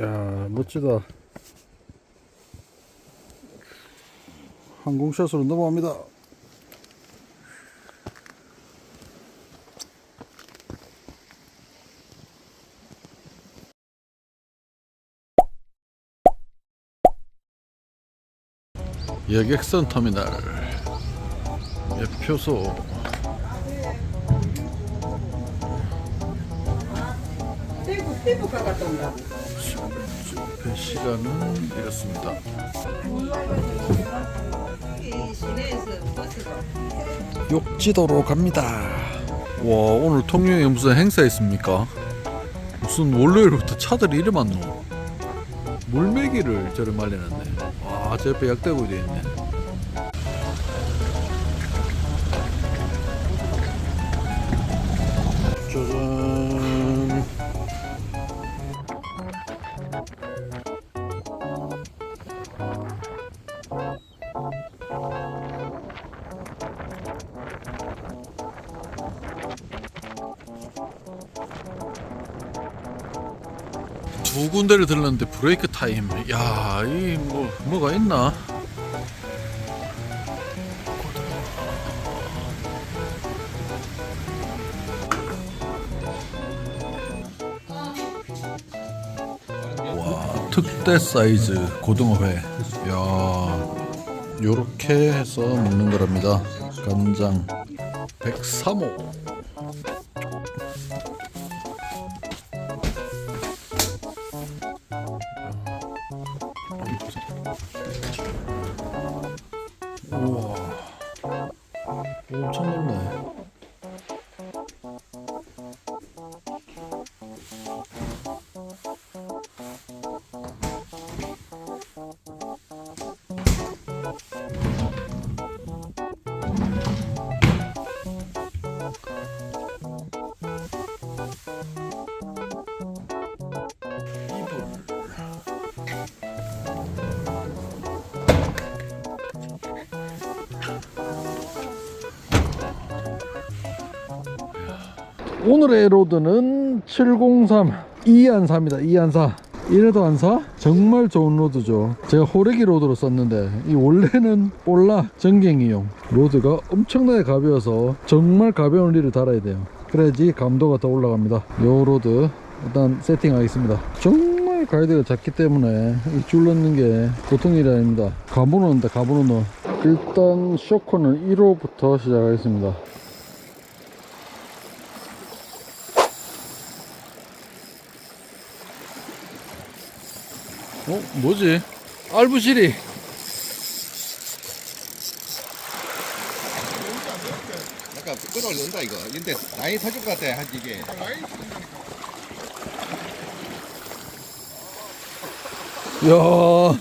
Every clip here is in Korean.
야 멋지다 항공샷으로 넘어갑니다 여객선 터미널 예표소 피부 피부과 갔다 온다고. 배 시간은 이렇습니다 욕지도로 갑니다. 와 오늘 통영에 무슨 행사 있습니까? 무슨 월요일부터 차들이 이래 많노? 물메기를 저를 말려놨네. 와저 옆에 약대구이 돼 있네. 두 군데를 들렀는데 브레이크 타임. 야, 이 뭐 뭐가 있나? 와, 특대 사이즈 고등어회. 야, 요렇게 해서 먹는 거랍니다. 간장 103호. 오늘의 로드는 703 이안사입니다. 이안사. 이래도 안 사? 정말 좋은 로드죠. 제가 호래기 로드로 썼는데 이 원래는 볼라 전갱이용 로드가 엄청나게 가벼워서 정말 가벼운 리를 달아야 돼요. 그래야지 감도가 더 올라갑니다. 요 로드 일단 세팅하겠습니다. 정말 가이드가 작기 때문에 이줄 넣는 게 보통 일이 아닙니다. 가보 넣는다 가보 넣어. 일단 쇼커는 1호부터 시작하겠습니다. 어? 뭐지? 알부시리 약간 끌어올린다 이거. 근데 라인 터질 것 같아 한 이게. 야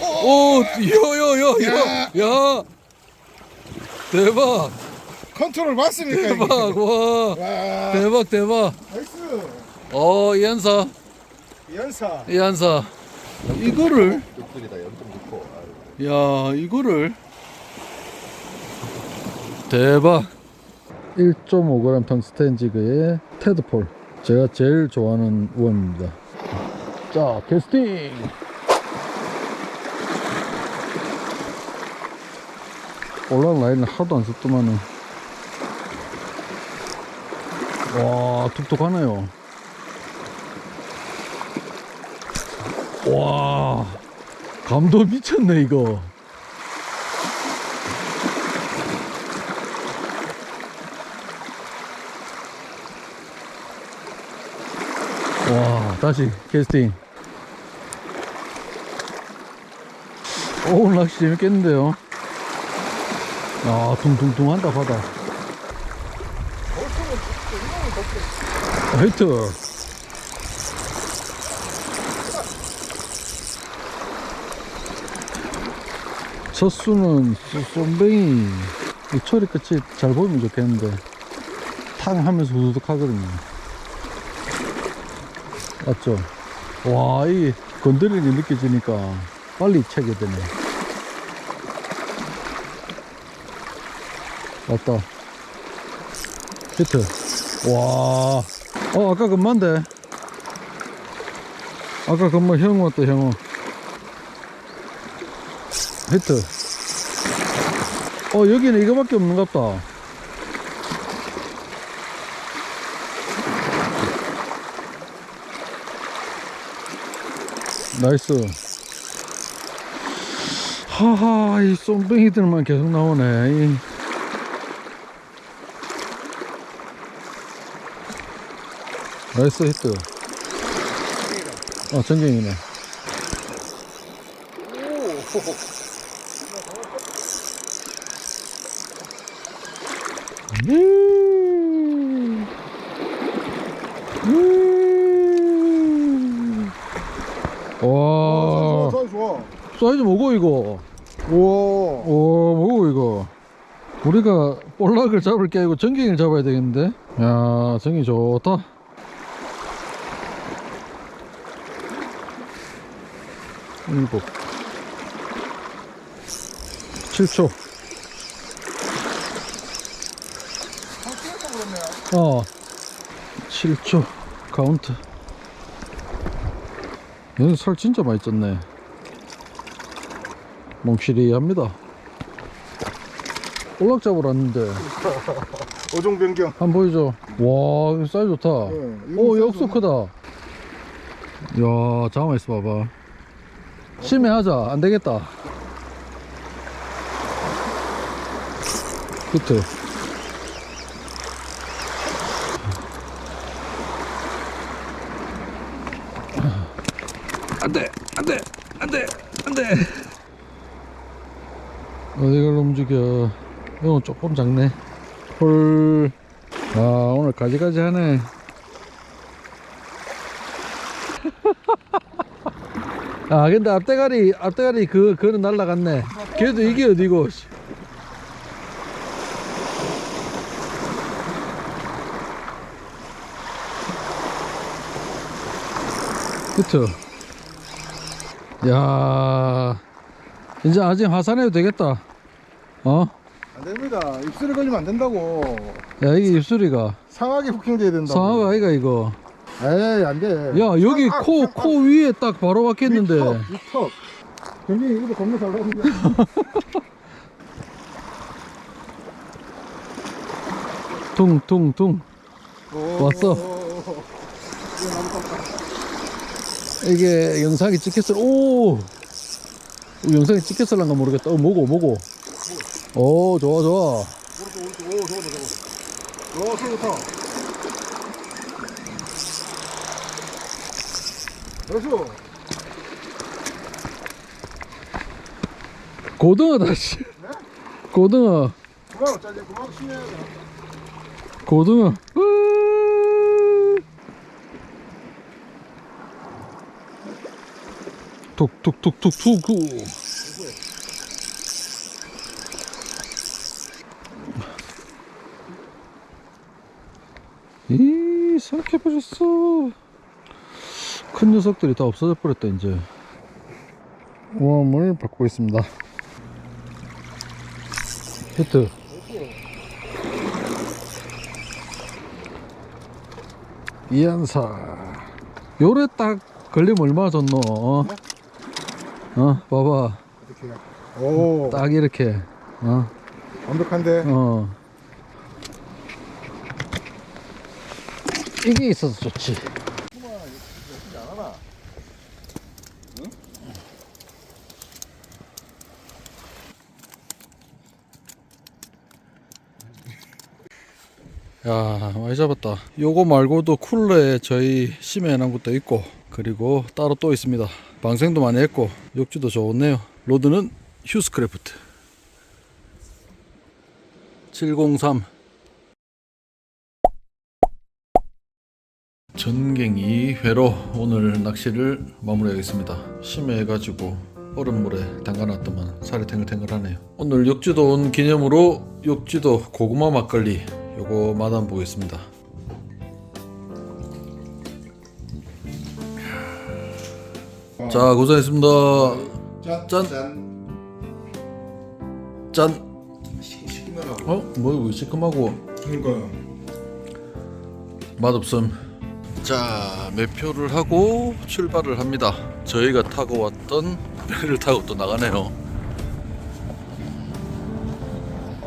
오, 야야야야, 야, 대박, 컨트롤 맞습니까? 대박, 와, 와, 대박, 대박. 나이스. 어, 이한사, 연사. 이한사, 이거를, 육들이다 0.6호. 야, 이거를, 대박. 1.5g 텅스텐 지그의 테드폴. 제가 제일 좋아하는 우원입니다. 자, 캐스팅. 올라온 라인을 하도 안 썼더만은. 와, 툭툭하네요. 와, 감도 미쳤네, 이거. 와, 다시 캐스팅. 오, 낚시 재밌겠는데요? 아, 둥둥둥 한다, 바다. 하이트. 첫 수는 쏘- 쏨뱅이. 이 처리 끝이 잘 보이면 좋겠는데, 탕 하면서 후두둑 하거든요. 맞죠? 와, 이 건드리는 게 느껴지니까 빨리 채게 되네. 왔다. 히트. 와. 어, 아까 금만데. 아까 금마 형어 왔다, 형어. 히트. 어, 여기는 이거밖에 없는 것 같다. 나이스. 하하, 이 쏨뱅이들만 계속 나오네. 나이스 히트. 어, 전갱이네. 음. 음. 와, 좋아 좋아 사이즈 뭐고 이거? 우와 오, 뭐고 이거? 우리가 볼락을 잡을 게 아니고 전갱이를 잡아야 되겠는데? 야, 전갱이 좋다. 일곱. 7초. 어. 7초. 카운트. 여기 살 진짜 많이 쪘네. 몽실이 합니다. 올락 잡으러 왔는데 어종 변경 한번 보여줘. 와, 사이즈 좋다. 네, 오, 역수 크다. 야, 잠깐만 있어 봐봐. 심해하자. 안 되겠다. 히트. 안 돼, 안 돼, 안 돼, 안 돼. 어디를 움직여. 이건 조금 작네. 헐. 아, 오늘 가지가지 하네. 아, 근데 앞대가리, 앞대가리 그, 그는 날라갔네. 그래도 이게 어디고. 씨. 그쵸? 야 이제 아직 하산해도 되겠다. 어? 안 됩니다 입술에 걸리면 안 된다고 야, 이게 입술이가. 상하게 후킹돼야 된다고 상하가 아이가 이거. 에이 안돼 야, 여기 코, 코 위에 딱 바로 박혔는데. 위턱 굉장히 이것도 겁나 잘 나오는데 퉁, 퉁, 퉁. 왔어. 이게 영상이 찍혔을, 오! 영상이 찍혔을란가 모르겠다. 어, 뭐고, 뭐고. 오, 좋아, 좋아. 오 저거다 저거 오 저거 좋다 여수 고등어다, 씨. 고등어, 그만 짜리 그만 돼 고등어. 으. 툭툭툭툭툭. 이, 버렸어. 큰 녀석들이 다 없어져 버렸다, 이제. 웜을 받고 있습니다. 히트. 이한사. 요래 딱 걸리면 얼마나 좋노? 어? 어, 봐봐. 오 딱 이렇게. 어, 완벽한데 어. 이게 있어서 좋지. 야 많이 잡았다. 요거 말고도 쿨러에 저희 심해 해놓은 것도 있고 그리고 따로 또 있습니다. 방생도 많이 했고 욕주도 좋네요. 로드는 휴스크래프트. 703 전갱이 회로 오늘 낚시를 마무리하겠습니다. 심해해가지고 얼음물에 담가놨더만 살이 탱글탱글하네요. 오늘 욕지도 온 기념으로 욕지도 고구마 막걸리 요거 맛한 보겠습니다 자 고생했습니다 짠 짠. 시키면 하고 어? 뭐 이거 시큼하고 그러니까요 맛없음. 자, 매표를 하고 출발을 합니다. 저희가 타고 왔던 배를 타고 또 나가네요.